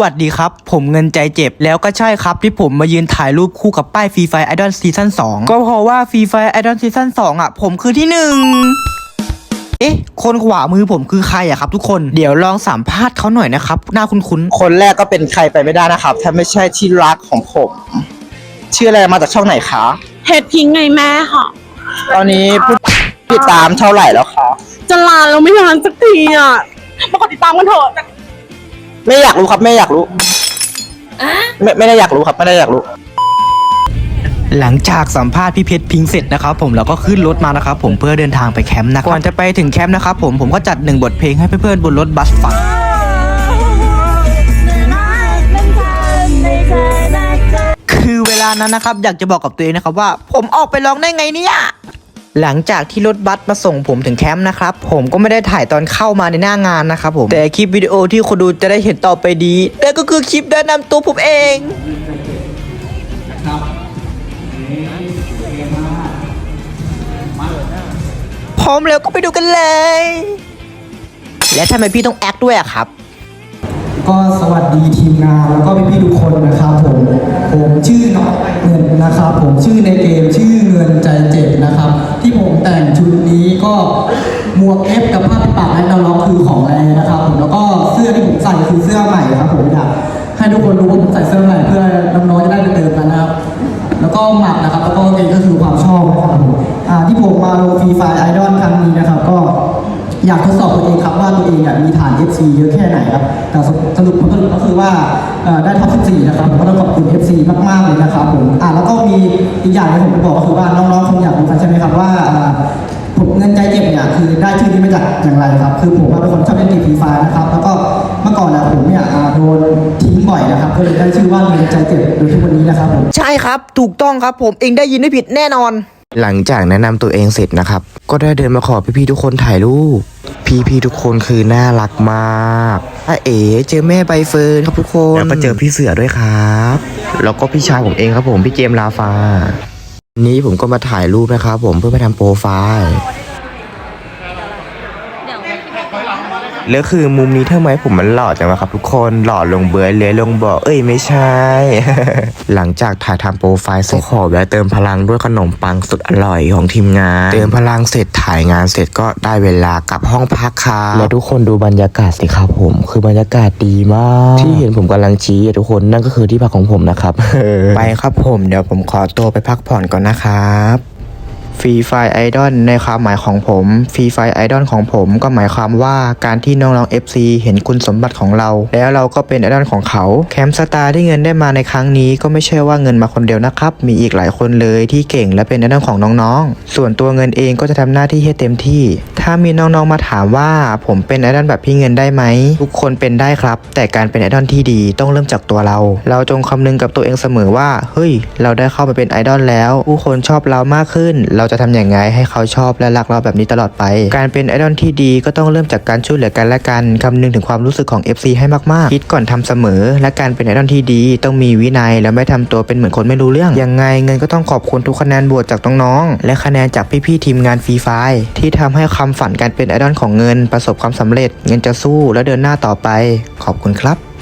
วัสดีครับ ผมเงินใจเจ็บ แล้วก็ใช่ครับที่ผมมายืนถ่ายรูปคู่กับป้ายฟรีไฟไอดอลซีซั่น2ก็เพราะว่าฟรีไฟไอดอลซีซั่น2อะ ผมคือที่หนึ่งเอ๊ะ คนขวามือผมคือใครอะครับทุกคน เดี๋ยวลองสัมภาษณ์เขาหน่อยนะครับ หน้าคุ้นคนแรกก็เป็นใครไปไม่ได้นะครับ ถ้าไม่ใช่ที่รักของผม ชื่ออะไรมาจากช่องไหนคะเห็ดพิงไงแม่ค่ะ ตอนนี้ผู้ติดตามเท่าไหร่แล้วคะ จะลาเราไม่ลานสักทีอะ มากดติดตามกันเถอะ ไม่อยากรู้ครับไม่อยากรู้ไม่ไม่ได้อยากรู้ครับไม่ได้อยากรู้ๆหลังจากสัมภาษณ์พี่เพชรพิงค์เสร็จนะครับผมเราก็ขึ้นรถมานะครับผมเพื่อเดินทางไปแคมป์นะครับก่อนจะไปถึงแคมป์นะครับผมผมก็จัดหนึ่งบทเพลงให้เพื่อนๆบนรถบัสฟังคือเวลานั้นนะครับ อยากจะบอกกับตัวเองนะครับว่า ผมออกไปร้องได้ไงเนี่ย หลังจากที่รถบัสมาส่งผมถึงแคมป์นะครับ ผมก็ไม่ได้ถ่ายตอนเข้ามาในหน้างานนะครับผม แต่คลิปวิดีโอที่คนดูจะได้เห็นต่อไปดีนั่นก็คือคลิปแนะนำตัวผมเองพร้อมแล้วก็ไปดูกันเลย และทำไมพี่ต้องแอคด้วยอะครับ ก็สวัสดีทีมงานแล้วก็พี่ๆทุกคนนะครับผม ผมชื่อน้องเงินนะครับ ผมชื่อในเกมชื่อ ชุดนี้ก็หมวกเอฟกับผ้าปิดปากและน้องคือของแรงนะครับผมแล้วก็เสื้อที่ผมใส่คือเสื้อใหม่ครับผมอยากให้ทุกคนรู้ว่าผมใส่เสื้อใหม่เพื่อน้องๆจะได้ไปเติมกันนะครับ แล้วก็หมัดนะครับแล้วก็เองก็คือความชอบนะครับผมอ่าที่ผมมาลงฟรีไฟไอดอลครั้งนี้นะครับ ก็อยากทดสอบตัวเองครับว่าตัวเองอะมีฐาน FC เยอะแค่ไหนครับ แต่สรุปผลสรุปก็คือว่าได้ท็อป14นะครับผมก็ต้องขอบคุณ FC มากๆเลยนะครับผมอ่าแล้วก็มีอีกอย่างที่ผมจะบอกก็คือว่าน้องๆคงอยากรู้ ครับคือผมเป็นคนชอบเล่นเกมฟรีไฟนะครับ แล้วก็เมื่อก่อนนะผมเนี่ยอ่าโดนทิ้งบ่อยนะครับก็เลยได้ชื่อว่าเงินใจเจ็บโดยทุกวันนี้นะครับผมใช่ครับถูกต้องครับผมเองได้ยินไม่ผิดแน่นอน หลังจากแนะนำตัวเองเสร็จนะครับ ก็ได้เดินมาขอพี่ๆทุกคนถ่ายรูป พี่ๆทุกคนคือน่ารักมากถ้าเอ๋เจอแม่ใบเฟิร์นครับทุกคน แล้วก็เจอพี่เสือด้วยครับ แล้วก็พี่ชายผมเองครับผมพี่เจมส์ลาฟา นี้ผมก็มาถ่ายรูปนะครับผมเพื่อไปทำโปรไฟล์ แล้วคือมุมนี้ทำไมผมมันหล่อจังวะครับทุกคนหล่อลงเบือเลื้อยลงบ่อเอ้ยไม่ใช่ หลังจากถ่ายทำโปรไฟล์เสร็จก็ขอแวะเติมพลังด้วยขนมปังสุดอร่อยของทีมงาน เติมพลังเสร็จถ่ายงานเสร็จก็ได้เวลากลับห้องพักครับแล้วทุกคนดูบรรยากาศสิครับผม คือบรรยากาศดีมาก ที่เห็นผมกำลังชี้อะทุกคนนั่นก็คือที่พักของผมนะครับไปครับผมเดี๋ยวผมขอตัวไปพักผ่อนก่อนนะครับ ฟรีไฟไอดอลในความหมายของผมฟรีไฟไอดอลของผมก็หมายความว่าการที่น้องๆ FC เห็นคุณสมบัติของเรา แล้วเราก็เป็นไอดอลของเขาแคมป์สตาร์ที่เงินได้มาในครั้งนี้ก็ไม่ใช่ว่าเงินมาคนเดียวนะครับ มีอีกหลายคนเลยที่เก่งและเป็นไอดอลของน้องๆ ส่วนตัวเงินเองก็จะทำหน้าที่ให้เต็มที่ ถ้ามีน้องๆมาถามว่าผมเป็นไอดอลแบบพี่เงินได้ไหมทุกคนเป็นได้ครับ แต่การเป็นไอดอลที่ดีต้องเริ่มจากตัวเรา เราจงคำนึงกับตัวเองเสมอว่าเฮ้ย เราได้เข้าไปเป็นไอดอลแล้ว ผู้คนชอบเรามากขึ้นเราจะทำอย่างไงให้เขาชอบและรักเราแบบนี้ตลอดไป การเป็นไอดอลที่ดีก็ต้องเริ่มจากการช่วยเหลือกันและกันคำนึงถึงความรู้สึกของ FC ให้มากๆ คิดก่อนทำเสมอ และการเป็นไอดอลที่ดีต้องมีวินัยและไม่ทำตัวเป็นเหมือนคนไม่รู้เรื่อง ยังไงเงินก็ต้องขอบคุณทุกคะแนนโหวตจากน้องๆและคะแนนจากพี่ๆทีมงานฟรีไฟที่ทำให้ความฝันการเป็นไอดอลของเงินประสบความสำเร็จ เงินจะสู้และเดินหน้าต่อไป ขอบคุณครับ